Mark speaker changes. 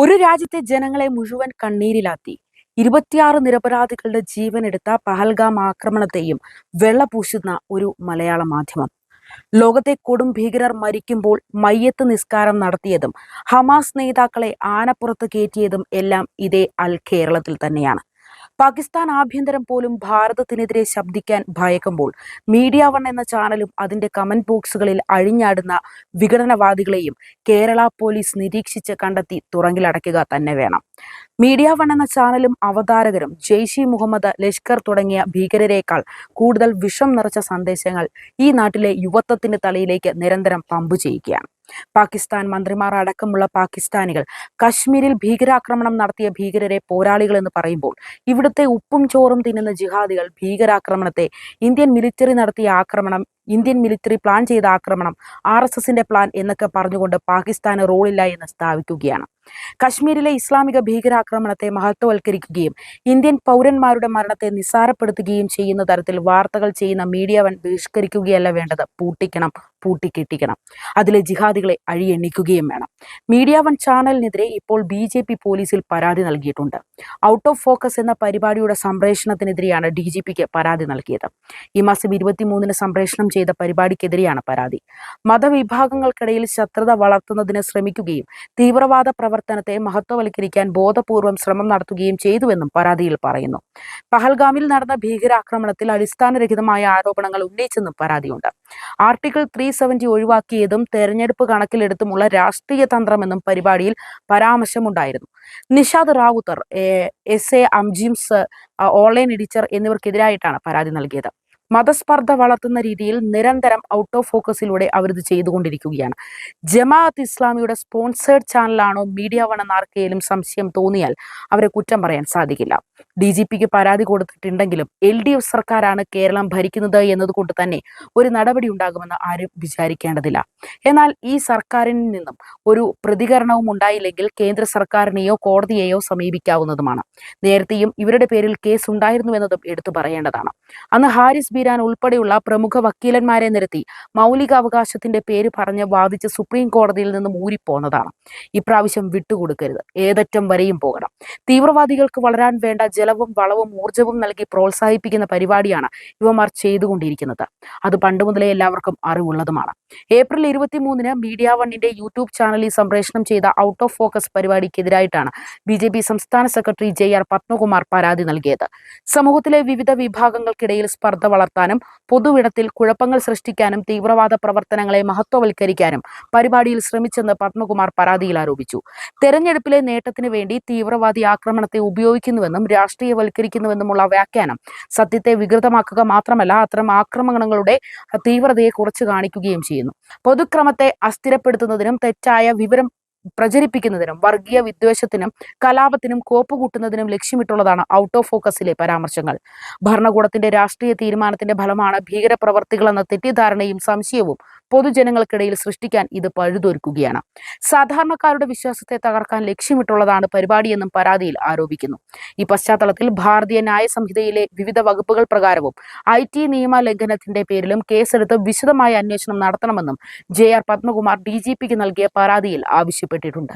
Speaker 1: ഒരു രാജ്യത്തെ ജനങ്ങളെ മുഴുവൻ കണ്ണീരിലാത്തി. ഇരുപത്തിയാറ് നിരപരാധികളുടെ ജീവൻ എടുത്ത പഹൽഗാം ആക്രമണത്തെയും വെള്ളപൂശുന്ന ഒരു മലയാള മാധ്യമം. ലോകത്തെ കൊടും ഭീകരർ മരിക്കുമ്പോൾ മയ്യത്ത് നിസ്കാരം നടത്തിയതും ഹമാസ് നേതാക്കളെ ആനപ്പുറത്ത് കയറ്റിയതും എല്ലാം ഇതേ അൽ കേരളത്തിൽ തന്നെയാണ്. പാകിസ്ഥാൻ ആഭ്യന്തരം പോലും ഭാരതത്തിനെതിരെ ശബ്ദിക്കാൻ ഭയക്കുമ്പോൾ മീഡിയ വൺ എന്ന ചാനലും അതിന്റെ കമന്റ് ബോക്സുകളിൽ അഴിഞ്ഞാടുന്ന വിഘടനവാദികളെയും കേരള പോലീസ് നിരീക്ഷിച്ച് കണ്ടെത്തി തുറങ്കിലടയ്ക്കുക തന്നെ വേണം. മീഡിയ വൺ എന്ന ചാനലും അവതാരകരും ജെയ്ഷി മുഹമ്മദ് ലഷ്കർ തുടങ്ങിയ ഭീകരരേക്കാൾ കൂടുതൽ വിഷം നിറച്ച സന്ദേശങ്ങൾ ഈ നാട്ടിലെ യുവത്വത്തിന്റെ തലയിലേക്ക് നിരന്തരം പമ്പു ചെയ്യുകയാണ്. പാകിസ്ഥാൻ മന്ത്രിമാർ അടക്കമുള്ള പാകിസ്ഥാനികൾ കശ്മീരിൽ ഭീകരാക്രമണം നടത്തിയ ഭീകരരെ പോരാളികൾ എന്ന് പറയുമ്പോൾ ഇവിടുത്തെ ഉപ്പും ചോറും തിന്നുന്ന ജിഹാദികൾ ഭീകരാക്രമണത്തെ ഇന്ത്യൻ മിലിറ്ററി നടത്തിയ ആക്രമണം ഇന്ത്യൻ മിലിറ്ററി പ്ലാൻ ചെയ്ത ആക്രമണം ആർ പ്ലാൻ എന്നൊക്കെ പറഞ്ഞുകൊണ്ട് പാകിസ്ഥാന് റോളില്ല എന്ന് സ്ഥാപിക്കുകയാണ്. കശ്മീരിലെ ഇസ്ലാമിക ഭീകരാക്രമണത്തെ മഹത്വവൽക്കരിക്കുകയും ഇന്ത്യൻ പൗരന്മാരുടെ മരണത്തെ നിസ്സാരപ്പെടുത്തുകയും ചെയ്യുന്ന തരത്തിൽ വാർത്തകൾ ചെയ്യുന്ന മീഡിയ വൻ ബഹിഷ്കരിക്കുകയല്ല വേണ്ടത്. പൂട്ടിക്കണം പൂട്ടിക്കെട്ടിക്കണം. അതിലെ ജിഹാദികളെ അഴിയെണ്ണിക്കുകയും വേണം. മീഡിയ വൺ ചാനലിനെതിരെ ഇപ്പോൾ ബി ജെ പി പോലീസിൽ പരാതി നൽകിയിട്ടുണ്ട്. ഔട്ട് ഓഫ് ഫോക്കസ് എന്ന പരിപാടിയുടെ സംപ്രേഷണത്തിനെതിരെയാണ് ഡി ജി പിക്ക് പരാതി നൽകിയത്. ഈ മാസം ഇരുപത്തിമൂന്നിന് സംപ്രേഷണം ചെയ്ത പരിപാടിക്കെതിരെയാണ് പരാതി. മതവിഭാഗങ്ങൾക്കിടയിൽ ശത്രുത വളർത്തുന്നതിന് ശ്രമിക്കുകയും തീവ്രവാദ പ്രവർത്തനത്തെ മഹത്വവൽക്കരിക്കാൻ ബോധപൂർവം ശ്രമം നടത്തുകയും ചെയ്തുവെന്നും പരാതിയിൽ പറയുന്നു. പഹൽഗാമിൽ നടന്ന ഭീകരാക്രമണത്തിൽ അടിസ്ഥാനരഹിതമായ ആരോപണങ്ങൾ ഉന്നയിച്ചെന്നും പരാതിയുണ്ട്. ആർട്ടിക്കിൾ ത്രീ സെവന്റി ഒഴിവാക്കിയതും തെരഞ്ഞെടുപ്പ് കണക്കിലെടുത്തുമുള്ള രാഷ്ട്രീയ തന്ത്രമെന്നും പരിപാടിയിൽ പരാമർശമുണ്ടായിരുന്നു. നിഷാദ് റാവുത്തർ എസ് എ അംജിംസ് ഓൺലൈൻ എഡിറ്റർ എന്നിവർക്കെതിരായിട്ടാണ് പരാതി നൽകിയത്. മതസ്പർദ്ധ വളർത്തുന്ന രീതിയിൽ നിരന്തരം ഔട്ട് ഓഫ് ഫോക്കസിലൂടെ അവർ അവരിത് ചെയ്തുകൊണ്ടിരിക്കുകയാണ്. ജമാഅത്ത് ഇസ്ലാമിയുടെ സ്പോൺസേഡ് ചാനലാണോ മീഡിയ വൺ ആർക്കെങ്കിലും സംശയം തോന്നിയാൽ അവരെ കുറ്റം പറയാൻ സാധിക്കില്ല. ഡി ജി പിക്ക് പരാതി കൊടുത്തിട്ടുണ്ടെങ്കിലും എൽ ഡി എഫ് സർക്കാരാണ് കേരളം ഭരിക്കുന്നത് എന്നതുകൊണ്ട് തന്നെ ഒരു നടപടി ഉണ്ടാകുമെന്ന് ആരും വിചാരിക്കേണ്ടതില്ല. എന്നാൽ ഈ സർക്കാരിൽ നിന്നും ഒരു പ്രതികരണവും ഉണ്ടായില്ലെങ്കിൽ കേന്ദ്ര സർക്കാരിനെയോ കോടതിയെയോ സമീപിക്കാവുന്നതുമാണ്. നേരത്തെയും ഇവരുടെ പേരിൽ കേസ് ഉണ്ടായിരുന്നു എന്നതും എടുത്തു പറയേണ്ടതാണ്. അന്ന് ഹാരിസ് ബീരാൻ ഉൾപ്പെടെയുള്ള പ്രമുഖ വക്കീലന്മാരെ നിരത്തി മൗലികാവകാശത്തിന്റെ പേര് പറഞ്ഞ് വാദിച്ച് സുപ്രീം കോടതിയിൽ നിന്നും ഊരിപ്പോന്നതാണ്. ഇപ്രാവശ്യം വിട്ടുകൊടുക്കരുത്. ഏതറ്റം വരെയും പോകണം. തീവ്രവാദികൾക്ക് വളരാൻ വേണ്ട ജലവും വളവും ഊർജവും നൽകി പ്രോത്സാഹിപ്പിക്കുന്ന പരിപാടിയാണ് യുവമാർ ചെയ്തുകൊണ്ടിരിക്കുന്നത്. അത് പണ്ട് മുതലേ എല്ലാവർക്കും അറിവുള്ളതുമാണ്. ഏപ്രിൽ ഇരുപത്തിമൂന്നിന് മീഡിയ വണ്ണിന്റെ യൂട്യൂബ് ചാനലിൽ സംപ്രേഷണം ചെയ്ത ഔട്ട് ഓഫ് ഫോക്കസ് പരിപാടിക്കെതിരായിട്ടാണ് ബി ജെ പി സംസ്ഥാന സെക്രട്ടറി ജെ ആർ പത്മകുമാർ പരാതി നൽകിയത്. സമൂഹത്തിലെ വിവിധ വിഭാഗങ്ങൾക്കിടയിൽ സ്പർദ്ധ വളർത്താനും പൊതുവിടത്തിൽ കുഴപ്പങ്ങൾ സൃഷ്ടിക്കാനും തീവ്രവാദ പ്രവർത്തനങ്ങളെ മഹത്വവൽക്കരിക്കാനും പരിപാടിയിൽ ശ്രമിച്ചെന്ന് പത്മകുമാർ പരാതിയിൽ ആരോപിച്ചു. തെരഞ്ഞെടുപ്പിലെ നേട്ടത്തിന് വേണ്ടി തീവ്രവാദി ആക്രമണത്തെ ഉപയോഗിക്കുന്നുവെന്നും രാഷ്ട്രീയവൽക്കരിക്കുന്നുവെന്നുമുള്ള വ്യാഖ്യാനം. സത്യത്തെ വികൃതമാക്കുക മാത്രമല്ല അത്തരം ആക്രമണങ്ങളുടെ തീവ്രതയെ കുറച്ച് കാണിക്കുകയും ചെയ്യുന്നു. പൊതുക്രമത്തെ അസ്ഥിരപ്പെടുത്തുന്നതിനും തെറ്റായ വിവരം പ്രചരിപ്പിക്കുന്നതിനും വർഗീയ വിദ്വേഷത്തിനും കലാപത്തിനും കോപ്പുകൂട്ടുന്നതിനും ലക്ഷ്യമിട്ടുള്ളതാണ് ഔട്ട് ഓഫ് ഫോക്കസിലെ പരാമർശങ്ങൾ. ഭരണകൂടത്തിന്റെ രാഷ്ട്രീയ തീരുമാനത്തിന്റെ ഫലമാണ് ഭീകരപ്രവർത്തികളെന്ന തെറ്റിദ്ധാരണയും സംശയവും പൊതുജനങ്ങൾക്കിടയിൽ സൃഷ്ടിക്കാൻ ഇത് പഴുതൊരുക്കുകയാണ്. സാധാരണക്കാരുടെ വിശ്വാസത്തെ തകർക്കാൻ ലക്ഷ്യമിട്ടുള്ളതാണ് പരിപാടിയെന്നും പരാതിയിൽ ആരോപിക്കുന്നു. ഈ പശ്ചാത്തലത്തിൽ ഭാരതീയ ന്യായ സംഹിതയിലെ വിവിധ വകുപ്പുകൾ പ്രകാരവും ഐ ടി നിയമ ലംഘനത്തിന്റെ പേരിലും കേസെടുത്ത് വിശദമായ അന്വേഷണം നടത്തണമെന്നും J R Padmakumar D G പിക്ക് നൽകിയ പരാതിയിൽ ആവശ്യപ്പെട്ടിട്ടുണ്ട്